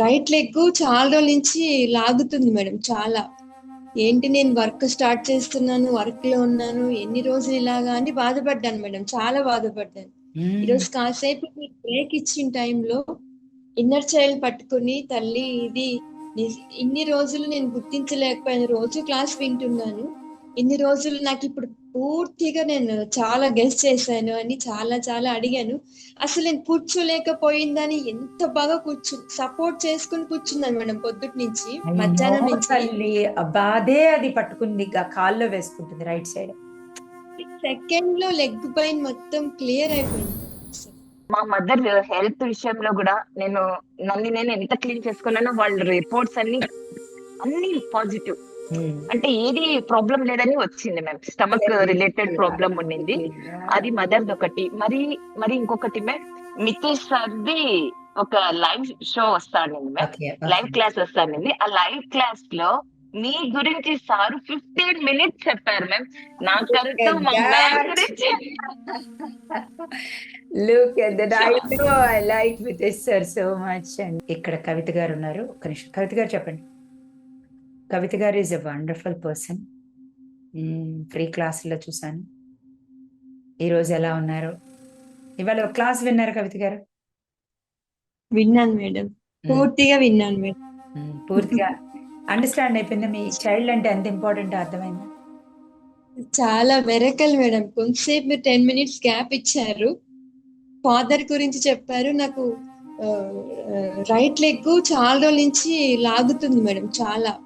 Right leg చాలా రోజుల నుంచి లాగుతుంది మేడం చాలా. ఏంటి నేను వర్క్ స్టార్ట్ చేస్తున్నాను వర్క్లో ఉన్నాను ఎన్ని రోజులు ఇలాగా అని బాధపడ్డాను మేడం చాలా బాధపడ్డాను. ఈరోజు కాసేపు బ్రేక్ ఇచ్చిన టైంలో ఇన్నర్ చైల్డ్ పట్టుకుని తల్లి ఇది ఇన్ని రోజులు నేను గుర్తించలేకపోయాను రోజు క్లాస్ వింటున్నాను ఇన్ని రోజులు నాకు ఇప్పుడు పూర్తిగా నేను చాలా గెస్ చేశాను అని చాలా చాలా అడిగాను. అసలు నేను కూర్చోలేకపోయిందని ఎంత బాగా కూర్చు సపోర్ట్ చేసుకుని కూర్చున్నాను మేడం పొద్దుటి నుంచి. మధ్యాహ్నం నుంచి. బాధే అది పట్టుకుంది కాల్లో వేసుకుంటుంది రైట్ సైడ్. సెకండ్లో లెగ్ పైన మొత్తం క్లియర్ అయిపోయింది. మా మదర్ హెల్త్ విషయంలో కూడా నేను నన్ను నేను ఎంత క్లీన్ చేసుకున్నానో వాళ్ళ రిపోర్ట్స్ అన్ని అన్ని పాజిటివ్. అంటే ఏది ప్రాబ్లం లేదని వచ్చింది మ్యామ్ స్టమక్ రిలేటెడ్ ప్రాబ్లం ఉండింది అది మదర్ ఒకటి. మరి మరి ఇంకొకటి మ్యామ్ మితేష్ సార్ది ఒక లైవ్ షో వస్తానండి మ్యామ్ లైవ్ క్లాస్ వస్తానండి ఆ లైవ్ క్లాస్లో మీ గురించి సార్ ఫిఫ్టీన్ మినిట్స్ చెప్పారు మ్యామ్ నాకంటూ మా మ్యామ్ గురించి. Look at that I know I like with sir so much and ఇక్కడ కవిత గారు ఉన్నారు. ఒక నిమిషం. కవిత గారు చెప్పండి. Kavitha garu is a wonderful person free క్లాసుల్లో చూశాను. ఈరోజు ఎలా ఉన్నారు? ఇవాళ ఒక క్లాస్ విన్నారు కవిత గారు? విన్నాను మేడం. పూర్తిగా విన్నాను మేడం. పూర్తిగా. అండర్స్టాండ్ అయిపోయింది? మీ చైల్డ్ అంటే ఎంత ఇంపార్టెంట్ అర్థమైంది? చాలా వెరకల్ మేడం. కొంతసేపు మీరు టెన్ మినిట్స్ గ్యాప్ ఇచ్చారు. ఫాదర్ గురించి చెప్పారు. నాకు రైట్ లెగ్ చాలా రోజుల నుంచి లాగుతుంది మేడం. చాలా.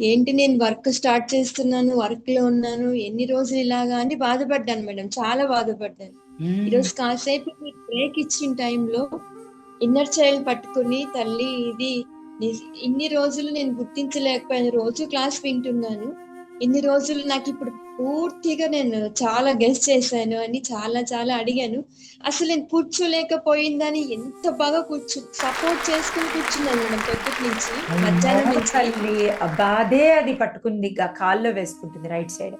ఏంటి నేను వర్క్ స్టార్ట్ చేస్తున్నాను వర్క్లో ఉన్నాను ఎన్ని రోజులు ఇలాగా అని బాధపడ్డాను మేడం చాలా బాధపడ్డాను. ఈరోజు కాసేపు బ్రేక్ ఇచ్చిన టైంలో ఇన్నర్ చైల్డ్ పట్టుకుని తల్లి ఇది ఇన్ని రోజులు నేను గుర్తించలేకపోయాను రోజు క్లాస్ వింటున్నాను ఇన్ని రోజులు నాకు ఇప్పుడు పూర్తిగా నేను చాలా గెస్ చేశాను అని చాలా చాలా అడిగాను. అసలు నేను కూర్చోలేకపోయిందని ఎంత బాగా కూర్చు సపోర్ట్ చేసుకుని కూర్చున్నాను మేడం పొద్దుటి నుంచి. మధ్యాహ్నం నుంచి. బాధే అది పట్టుకుంది కాల్లో వేసుకుంటుంది రైట్ సైడ్.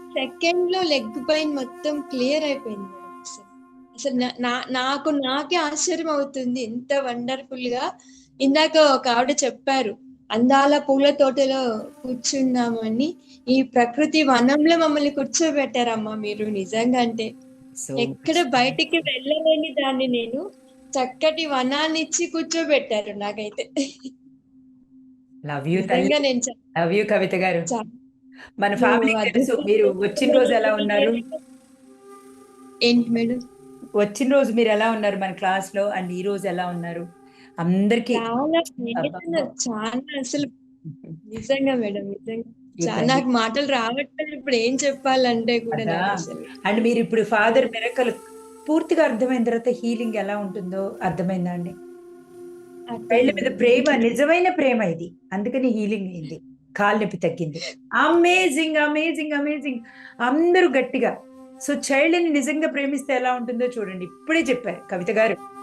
సెకండ్లో లెగ్ పైన మొత్తం క్లియర్ అయిపోయింది. అసలు నా- నాకు నాకే ఆశ్చర్యం అవుతుంది ఎంత వండర్ఫుల్గా ఇందాక ఒక ఆవిడ చెప్పారు అందాల పూల తోటలో కూర్చున్నామని ఈ ప్రకృతి వనంలో మమ్మల్ని కూర్చోబెట్టారమ్మా మీరు నిజంగా అంటే ఎక్కడ బయటికి వెళ్ళలేని దాన్ని నేను చక్కటి వనాన్ని ఇచ్చి కూర్చోబెట్టారు నాకైతే. లవ్ యూ లవ్ కవిత గారు. మన ఫ్యామిలీ మీరు వచ్చిన రోజు ఎలా ఉన్నారు? ఏంటి మేడం? వచ్చిన రోజు మీరు ఎలా ఉన్నారు మన క్లాస్లో? అండ్ ఈ రోజు ఎలా ఉన్నారు? అందరికి చాలా అసలు నిజంగా మేడం నిజంగా. నాకు మాటలు రావట్లేదు ఇప్పుడు ఏం చెప్పాలంటే కూడా అండ్ మీరు ఇప్పుడు ఫాదర్ మిరకల్ పూర్తిగా అర్థమైన తర్వాత హీలింగ్ ఎలా ఉంటుందో అర్థమైందా అండి? పెళ్ళి మీద ప్రేమ నిజమైన ప్రేమ ఇది. అందుకని హీలింగ్ అయింది కాలు నొప్పి తగ్గింది. అమేజింగ్ అమేజింగ్ అమేజింగ్ అందరూ గట్టిగా. సో చైల్డ్ని నిజంగా ప్రేమిస్తే ఎలా ఉంటుందో చూడండి. ఇప్పుడే చెప్పారు కవిత గారు.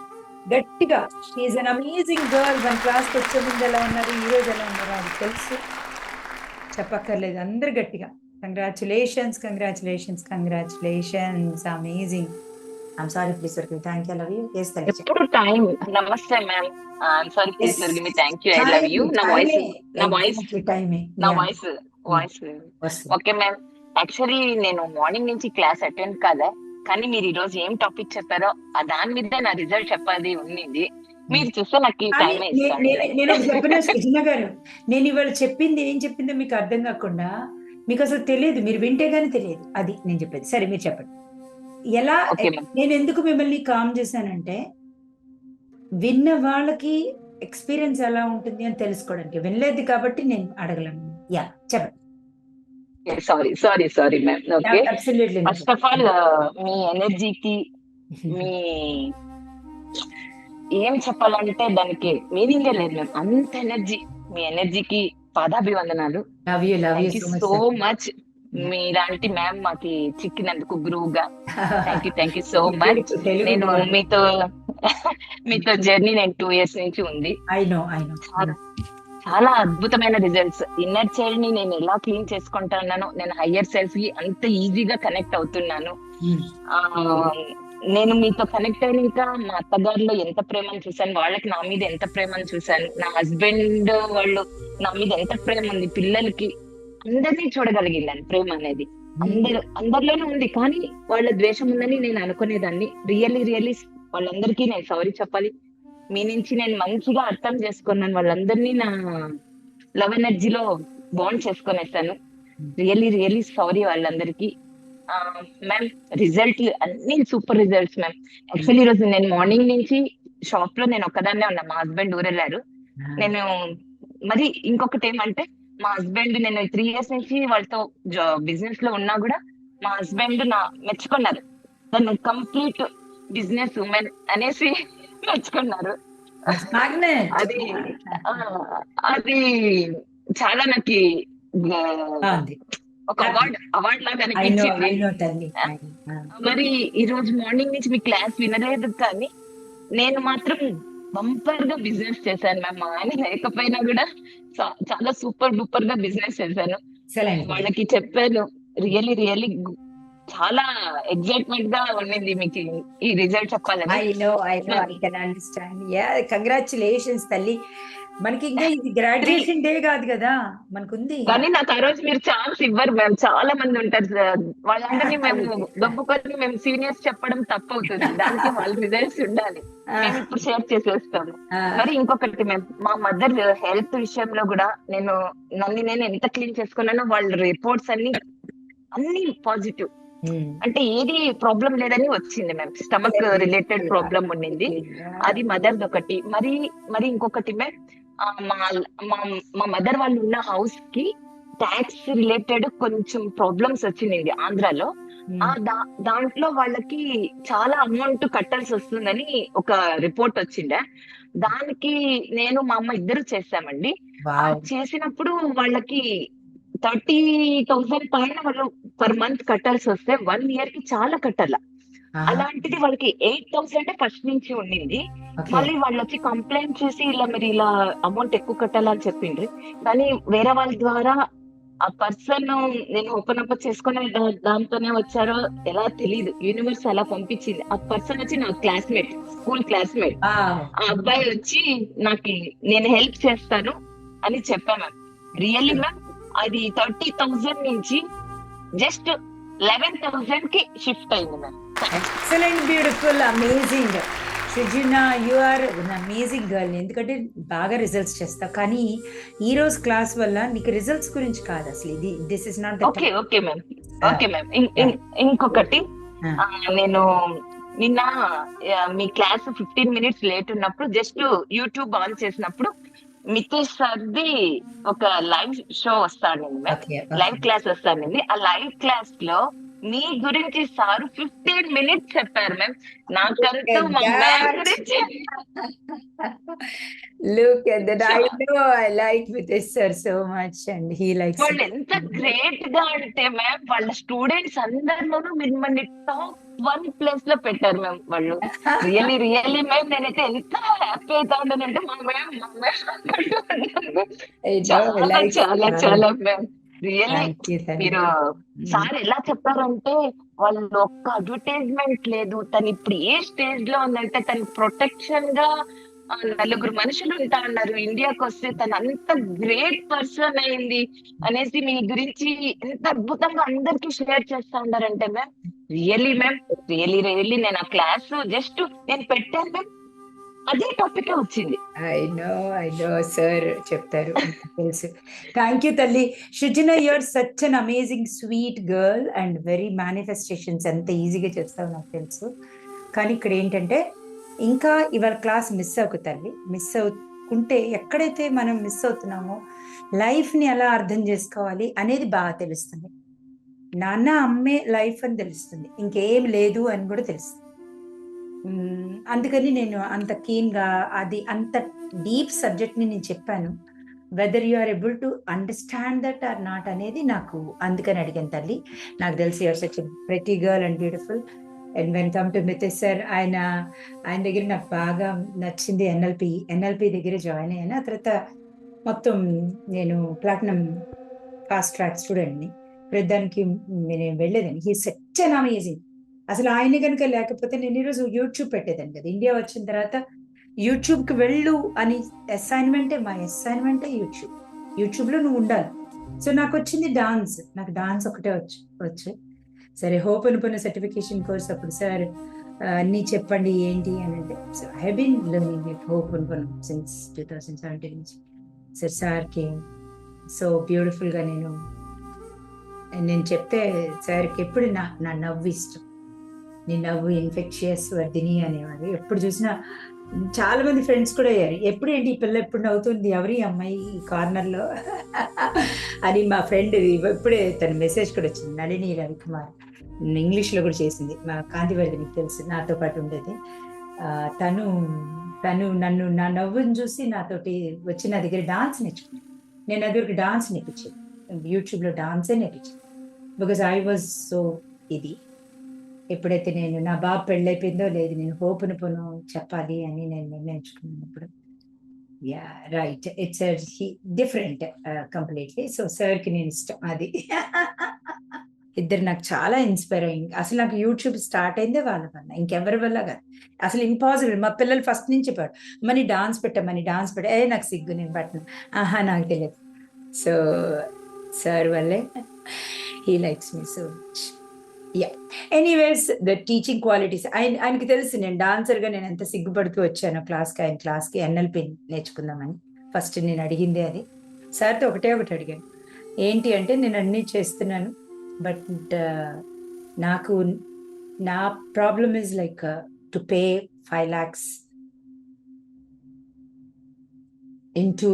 గట్టిగా షీఈ్ అన్ అమేజింగ్ గర్ల్ మన క్లాస్ వచ్చే ముందు ఎలా ఉన్నారు ఈ రోజు ఎలా ఉన్నారు అది తెలుసు. చెప్పక్కర్లేదు అందరు గట్టిగా. Congratulations congratulations congratulations amazing I'm sorry please sir thank you love you yes thank ఎప్పుడు టైం నమస్తే ma'am sorry please for me thank you I love you నా వాయిస్ నా వాయిస్ టైమే నా voice voice okay ma'am actually నేను morning నుంచి class attend కాదా కానీ మీరు ఈ రోజు ఏం టాపిక్ చెప్పారో ఆ దాని మీద నా రిజల్ట్ చెప్పాలి ఉండింది మీరు చూస్తే నాకు ఈ టైం నేను చెప్పిన సృజన గారు? నేను ఇవాళ చెప్పింది ఏం చెప్పిందో మీకు అర్థం కాకుండా మీకు అసలు తెలియదు మీరు వింటే గానీ తెలియదు. అది నేను చెప్పేది. సరే మీరు చెప్పండి. ఎలా నేను ఎందుకు మిమ్మల్ని కామ్ చేశానంటే విన్న వాళ్ళకి ఎక్స్పీరియన్స్ ఎలా ఉంటుంది అని తెలుసుకోవడానికి. వినలేదు కాబట్టి నేను అడగలను. యా చెప్పండి. Sorry sorry sorry ma'am okay first of all మీ ఎనర్జీకి మీ ఏం చెప్పాలంటే దానికి మీనింగ్ లేదు మ్యామ్ అంత ఎనర్జీ మీ ఎనర్జీకి పాదాభివందనాలు. సో మచ్ మచ్ మీలాంటి మ్యామ్ మాకి చిక్కినందుకు గురువుగా. Thank you thank you so much నేను మీతో మీతో జర్నీ నేను టూ ఇయర్స్ నుంచి ఉంది. ఐ నో ఐ నో చాలా అద్భుతమైన రిజల్ట్స్ ఇన్నర్ చైల్డ్ని నేను ఎలా క్లీన్ చేసుకుంటున్నానో నేను హయ్యర్ సెల్ఫ్కి అంత ఈజీగా కనెక్ట్ అవుతున్నాను. ఆ, నేను మీతో కనెక్ట్ అయినాక మా అత్తగారిలో ఎంత ప్రేమను చూసాను వాళ్ళకి నా మీద ఎంత ప్రేమను చూసాను నా హస్బెండ్ వాళ్ళు నా మీద ఎంత ప్రేమ ఉంది పిల్లలకి అందరినీ చూడగలిగిందని ప్రేమ అనేది. అందరు అందరిలోనే ఉంది కానీ వాళ్ళ ద్వేషం ఉందని నేను అనుకునేదాన్ని. రియల్లీ రియల్లీ వాళ్ళందరికీ నేను సారీ చెప్పాలి. మీ నుంచి నేను మంచిగా అర్థం చేసుకున్నాను. వాళ్ళందరినీ నా లవ్ ఎనర్జీలో బాండ్ చేసుకునేసాను. రియల్లీ రియల్లీ సారీ వాళ్ళందరికీ. మ్యామ్ రిజల్ట్ అన్ని సూపర్ రిజల్ట్స్ మ్యామ్ యాక్చువల్లీ ఈరోజు నేను మార్నింగ్ నుంచి షాప్లో నేను ఒక్కదాన్నే ఉన్నా. మా హస్బెండ్ ఊరెళ్ళారు. నేను మరి ఇంకొకటి ఏమంటే మా హస్బెండ్ నేను త్రీ ఇయర్స్ నుంచి వాళ్ళతో బిజినెస్లో ఉన్నా కూడా మా హస్బెండ్ నా మెచ్చుకున్నారు. నన్ను కంప్లీట్ బిజినెస్ ఉమెన్ అనేసి Magnet. అది అది చాలా నాకు ఒక అవార్డ్ అవార్డ్ లాగా అనిపించింది. మరి ఈ రోజు మార్నింగ్ నుంచి మీ క్లాస్ వినలేదు కానీ నేను మాత్రం బంపర్గా బిజినెస్ చేశాను మ్యామ్ ఆయన లేకపోయినా కూడా చాలా సూపర్ డూపర్గా బిజినెస్ చేశాను. వాళ్ళకి చెప్పాను రియల్లీ రియల్లీ చాలా ఎగ్జైట్మెంట్గా ఉండింది మీకు ఈ రిజల్ట్ చెప్పాలని. I know I know I can understand yeah congratulations తల్లి. మనకి ఇంకా ఇది గ్రాడ్యుయేషన్ డే కాదు కదా మనకుంది. కానీ నాకు ఆ రోజు మీరు ఛాన్స్ ఇవ్వరు మ్యామ్ చాలా మంది ఉంటారు వాళ్ళందరినీ మేము దొబ్బుకొని మేము సీనియర్స్ చెప్పడం తప్పు అవుతుంది దానికి వాళ్ళ రిజల్ట్స్ ఉండాలి. మేము ఇప్పుడు షేర్ చేసేస్తాము. మరి ఇంకొకటి మేము మా మదర్ హెల్త్ విషయంలో కూడా నేను నన్ను నేను ఎంత క్లీన్ చేసుకున్నానో వాళ్ళ రిపోర్ట్స్ అన్ని అన్ని పాజిటివ్ అంటే ఏది ప్రాబ్లం లేదని వచ్చింది మ్యామ్ స్టమక్ రిలేటెడ్ ప్రాబ్లం ఉండింది అది మదర్ ఒకటి. మరి మరి ఇంకొకటి మ్యామ్ ఆ, మా మా మదర్ వాళ్ళు ఉన్న హౌస్కి ట్యాక్స్ రిలేటెడ్ కొంచెం ప్రాబ్లమ్స్ వచ్చింది ఆంధ్రాలో. ఆ దా- దాంట్లో వాళ్ళకి చాలా అమౌంట్ కట్టాల్సి వస్తుందని ఒక రిపోర్ట్ వచ్చిండే దానికి నేను మా అమ్మ ఇద్దరు చేసామండి ఆ చేసినప్పుడు వాళ్ళకి థర్టీ థౌసండ్ పైన వాళ్ళు పర్ మంత్ కట్టాల్సి వస్తే వన్ ఇయర్కి చాలా కట్టాల. అలాంటిది వాళ్ళకి ఎయిట్ థౌసండ్ ఫస్ట్ నుంచి ఉండింది. మళ్ళీ వాళ్ళు వచ్చి కంప్లైంట్ చేసి ఇలా మీరు ఇలా అమౌంట్ ఎక్కువ కట్టాలని చెప్పిండ్రి. కానీ వేరే వాళ్ళ ద్వారా ఆ పర్సన్ నేను ఓపెన్ అప్ చేసుకునే దాంతోనే వచ్చారో ఎలా తెలియదు యూనివర్స్ అలా పంపించింది. ఆ పర్సన్ వచ్చి నా క్లాస్మేట్ స్కూల్ క్లాస్మేట్. ఆ. అబ్బాయి వచ్చి నాకు నేను హెల్ప్ చేస్తాను అని చెప్పా మ్యామ్ రియల్లీ మ్యామ్ అది థర్టీ థౌసండ్ నుంచి జస్ట్ లెవెన్ థౌసండ్కి షిఫ్ట్ అయింది ma'am excellent beautiful amazing Srujana you are amazing girl ఎందుకంటే బాగా రిజల్ట్స్ చేస్తావు కానీ ఈ రోజు క్లాస్ వల్ల నీకు రిజల్ట్స్ గురించి కాదు అసలు ఇది. This is not okay okay ma'am okay ma'am ఇంకొకటి. Ah. ఆ, నేను నిన్న మీ క్లాస్ ఫిఫ్టీన్ మినిట్స్ లేట్ ఉన్నప్పుడు జస్ట్ యూట్యూబ్ ఆన్ చేసినప్పుడు మితేష్ సార్ది ఒక లైవ్ షో వస్తాను మ్యామ్ లైవ్ క్లాస్ వస్తానండి ఆ లైవ్ క్లాస్లో మీ గురించి సార్ ఫిఫ్టీన్ మినిట్స్ చెప్పారు మ్యామ్ నాకంతా మా మ్యామ్ గురించి look at that I know I like Vitesh sir so much and he likes వాళ్ళు ఎంత గ్రేట్గా అంటే మ్యామ్ వాళ్ళ స్టూడెంట్స్ అందరిలోనూ మిమ్మల్ని టాప్ వన్ ప్లేస్లో పెట్టారు మ్యామ్ వాళ్ళు. రియల్లీ రియల్లీ మ్యామ్ నేనైతే ఎంత హ్యాపీ అవుతా ఉన్నానంటే మా మ్యామ్ మా మ్యామ్ చాలా చాలా చాలా మ్యామ్ రియల్లీ మీరు సార్ ఎలా చెప్పారంటే వాళ్ళు ఒక్క అడ్వర్టైజ్మెంట్ లేదు. తను ఇప్పుడు ఏ స్టేజ్లో ఉందంటే తను ప్రొటెక్షన్గా నలుగురు మనుషులు ఉంటా అన్నారు. ఇండియాకి వస్తే తను అంత గ్రేట్ పర్సన్ అయింది అనేసి మీ గురించి ఎంత అద్భుతంగా అందరికి షేర్ చేస్తా ఉన్నారంటే ma'am really ma'am really really నేను ఆ క్లాస్ జస్ట్ నేను పెట్టాను మ్యామ్. అదే టాపిక్ వచ్చింది. I know I know sir చెప్తారు. తెలుసు. థ్యాంక్ యూ తల్లి. Srujana you are such an amazing sweet girl and very manifestations ఎంత ఈజీగా చేస్తావు నాకు తెలుసు. కానీ ఇక్కడ ఏంటంటే ఇంకా ఇవాళ క్లాస్ మిస్ అవ్వకు తల్లి. మిస్ అవుకుంటే ఎక్కడైతే మనం మిస్ అవుతున్నామో లైఫ్ని ఎలా అర్థం చేసుకోవాలి అనేది బాగా తెలుస్తుంది. నాన్న అమ్మే లైఫ్ అని తెలుస్తుంది. ఇంకేం లేదు అని కూడా తెలుస్తుంది. అందుకని నేను అంత కీన్గా అది అంత డీప్ సబ్జెక్ట్ని నేను చెప్పాను. Whether you are able to understand that or not అనేది నాకు అందుకని అడిగాను తల్లి. నాకు తెలిసి your such pretty girl and beautiful and when come to Mitesh sir ఆయన ఆయన దగ్గర నాకు బాగా నచ్చింది ఎన్ఎల్పి ఎన్ఎల్పి దగ్గర జాయిన్ అయ్యాను. ఆ తర్వాత మొత్తం నేను ప్లాటినం ఫాస్ట్ ట్రాక్ స్టూడెంట్ని ప్రతిదానికి నేను వెళ్ళేదాన్ని హీ సచ్ అన్ అమేజింగ్ అసలు ఆయన కనుక లేకపోతే నేను ఈరోజు యూట్యూబ్ పెట్టేదాన్ని కదా. ఇండియా వచ్చిన తర్వాత యూట్యూబ్కి వెళ్ళు అని అసైన్మెంటే మా అసైన్మెంటే యూట్యూబ్ యూట్యూబ్లో నువ్వు ఉండాలి. సో నాకు వచ్చింది డాన్స్ నాకు డాన్స్ ఒకటే వచ్చు వచ్చు. సరే హోప్ అనుకున్న సర్టిఫికేషన్ కోర్స్ అప్పుడు సార్ అన్నీ చెప్పండి ఏంటి? అని అంటే so I been learning it hope అనుకున్నాం సిన్స్ టూ థౌసండ్ సెవెంటీన్ నుంచి. సార్ సార్కి సో బ్యూటిఫుల్గా నేను నేను చెప్తే సార్కి ఎప్పుడు నా నా నవ్వు ఇష్టం. నీ నవ్వు ఇన్ఫెక్షియస్ వర్ధిని అనేవారు ఎప్పుడు చూసినా చాలా మంది ఫ్రెండ్స్ కూడా అయ్యారు. ఎప్పుడు ఏంటి ఈ పిల్ల ఎప్పుడు నవ్వుతుంది? ఎవరి అమ్మాయి ఈ కార్నర్లో అని మా ఫ్రెండ్ ఇప్పుడే తన మెసేజ్ కూడా వచ్చింది. నళిని రవికుమార్. ఇంగ్లీష్లో కూడా చేసింది. మా కాంతివర్ధి నీకు తెలుసు నాతో పాటు ఉండేది. తను తను నన్ను నా నవ్వుని చూసి నాతోటి వచ్చి నా దగ్గర డాన్స్ నేర్చుకున్నాను నేను అది డాన్స్ నేర్పించాను యూట్యూబ్లో డాన్సే నేర్పించాను బికాజ్ ఐ వాజ్ సో ఇది. ఎప్పుడైతే నేను నా బాబు పెళ్ళైపోయిందో లేదు నేను హోప్ను పొను చెప్పాలి అని నేను నిర్ణయించుకున్నప్పుడు yeah right it's different completely so సార్కి నేను ఇష్టం అది. ఇద్దరు నాకు చాలా ఇన్స్పైర్ అయింది అసలు నాకు యూట్యూబ్ స్టార్ట్ అయిందే వాళ్ళ వల్ల ఇంకెవరి వల్ల కాదు. అసలు ఇంపాసిబుల్ మా పిల్లలు ఫస్ట్ నుంచి చెప్పారు మనీ డాన్స్ పెట్టమని డాన్స్ పెట్ట. ఏ నాకు సిగ్గు నేను పట్టను. ఆహా నాకు తెలియదు సో సార్ వల్లే he likes me so much yeah anyways the teaching qualities ఆయన ఆయనకి తెలుసు నేను డాన్సర్గా నేను ఎంత సిగ్గుపడుతూ వచ్చాను క్లాస్కి ఆయన క్లాస్కి ఎన్ఎల్పి నేర్చుకుందామని. ఫస్ట్ నేను అడిగిందే అది. సార్తో ఒకటే ఒకటి అడిగాను ఏంటి అంటే నేను అన్నీ చేస్తున్నాను బట్ uh, నాకు నా problem is like to pay five lakhs into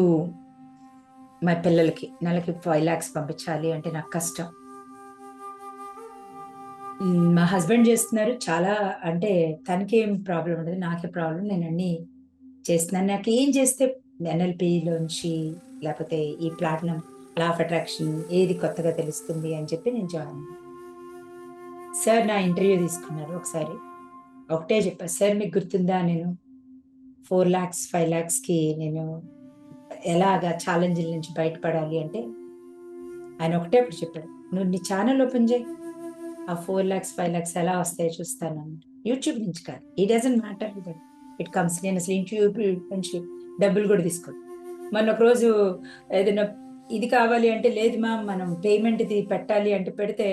మా పిల్లలకి నెలకి ఫైవ్ ల్యాక్స్ పంపించాలి అంటే నాకు కష్టం. మా హస్బెండ్ చేస్తున్నారు. చాలా అంటే తనకేం ప్రాబ్లం ఉండదు నాకే ప్రాబ్లం నేను అన్ని చేస్తున్నాను. నాకు ఏం చేస్తే ఎన్ఎల్పిలోంచి లేకపోతే ఈ ప్లాట్నం లా ఆఫ్ అట్రాక్షన్ ఏది కొత్తగా తెలుస్తుంది అని చెప్పి నేను జాయిన్ సార్ నా ఇంటర్వ్యూ తీసుకున్నారు ఒకసారి. ఒకటే చెప్పారు సార్ మీకు గుర్తుందా? నేను ఫోర్ ల్యాక్స్ ఫైవ్ ల్యాక్స్కి నేను ఎలాగా ఛాలెంజ్ల నుంచి బయటపడాలి? అంటే ఆయన ఒకటే ఇప్పుడు చెప్పాడు నువ్వు నీ ఛానల్ ఓపెన్ చేయి. ఆ ఫోర్ ల్యాక్స్ ఫైవ్ ల్యాక్స్ ఎలా వస్తాయో చూస్తాను యూట్యూబ్ నుంచి కాదు. ఈ doesn't matter that it comes నేను అసలు యూట్యూబ్ నుంచి డబ్బులు కూడా తీసుకోను. మొన్న ఒక రోజు ఏదైనా ఇది కావాలి అంటే లేదు మా మనం పేమెంట్ ఇది పెట్టాలి అంటే పెడితే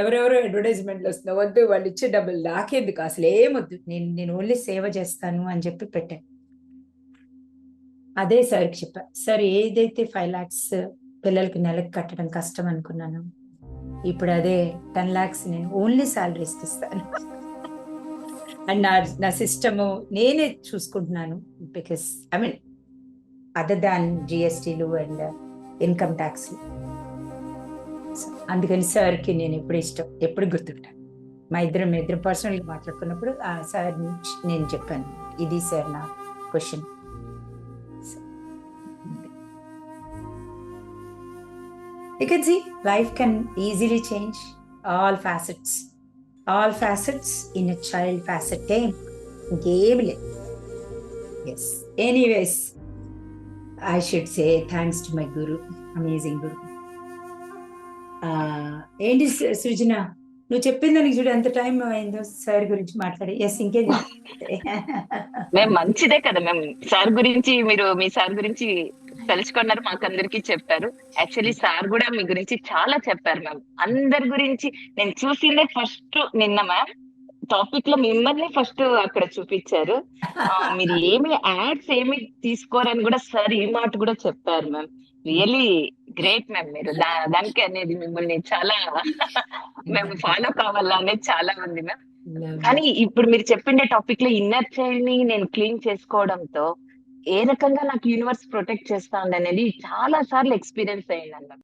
ఎవరెవరో అడ్వర్టైజ్మెంట్లు వస్తుందో వద్దు వాళ్ళు ఇచ్చే డబ్బులు నాకెందుకు? అసలు ఏమొద్దు నేను నేను ఓన్లీ సేవ చేస్తాను అని చెప్పి పెట్టాను అదే సార్కి చెప్పా. సార్ ఏదైతే ఫైవ్ ల్యాక్స్ పిల్లలకి నెలకి కట్టడం కష్టం అనుకున్నాను ఇప్పుడు అదే టెన్ ల్యాక్స్ నేను ఓన్లీ శాలరీస్కి ఇస్తాను అండ్ నా నా సిస్టము నేనే చూసుకుంటున్నాను because I mean other than జిఎస్టీలు and income tax అందుకని సార్కి నేను ఎప్పుడు ఇష్టం ఎప్పుడు గుర్తుంటాను మా ఇద్దరం మా ఇద్దరం పర్సనల్గా మాట్లాడుకున్నప్పుడు ఆ సార్ నుంచి నేను చెప్పాను ఇది సార్ నా question You can see life can easily change all facets. All facets in a child facet time. ఇంకేమి లేదు yes anyways I should say thanks to my guru amazing guru ఏంటి సృజన? నువ్వు చెప్పింది దానికి చూడు ఎంత టైం అయిందో సార్ గురించి మాట్లాడి. ఎస్ ఇంకేం మేము మంచిదే కదా మేము సార్ గురించి మీరు మీ సార్ గురించి తెలుసుకున్నారు మాకు అందరికి చెప్పారు. యాక్చువల్లీ సార్ కూడా మీ గురించి చాలా చెప్పారు మ్యామ్ అందరి గురించి నేను చూసిందే ఫస్ట్ నిన్న మ్యామ్ టాపిక్లో మిమ్మల్ని ఫస్ట్ అక్కడ చూపించారు. మీరు ఏమి యాడ్స్ ఏమి తీసుకోరని కూడా సార్ ఈ మాట కూడా చెప్పారు మ్యామ్ రియలీ గ్రేట్ మ్యామ్ మీరు. దానికి అనేది మిమ్మల్ని చాలా మేము ఫాలో కావాలా అనేది చాలా ఉంది మ్యామ్ కానీ ఇప్పుడు మీరు చెప్పిన టాపిక్లో ఇన్నర్ చైల్డ్ని నేను క్లీన్ చేసుకోవడంతో ఏ రకంగా నాకు యూనివర్స్ ప్రొటెక్ట్ చేస్తా ఉంది అనేది చాలా సార్లు ఎక్స్పీరియన్స్ అయ్యింది